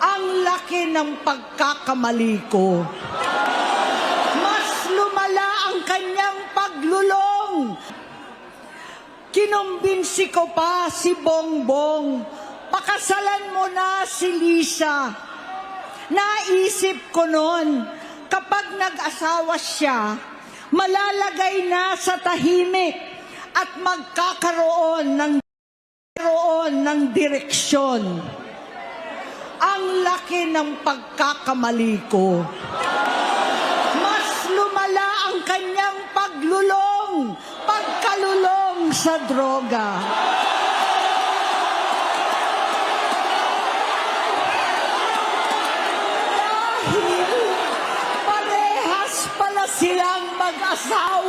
Ang laki ng pagkakamali ko. Mas lumala ang kanyang paglulong. Kinumbinsi ko pa si Bongbong. Pakasalan mo na si Lisa. Naisip ko noon, kapag nag-asawa siya, malalagay na sa tahimik at magkakaroon ng karoon ng direksyon. Ang laki ng pagkakamali ko. Mas lumala ang kanyang paglulong, pagkalulong sa droga. Dahil parehas pala silang mag-asawa.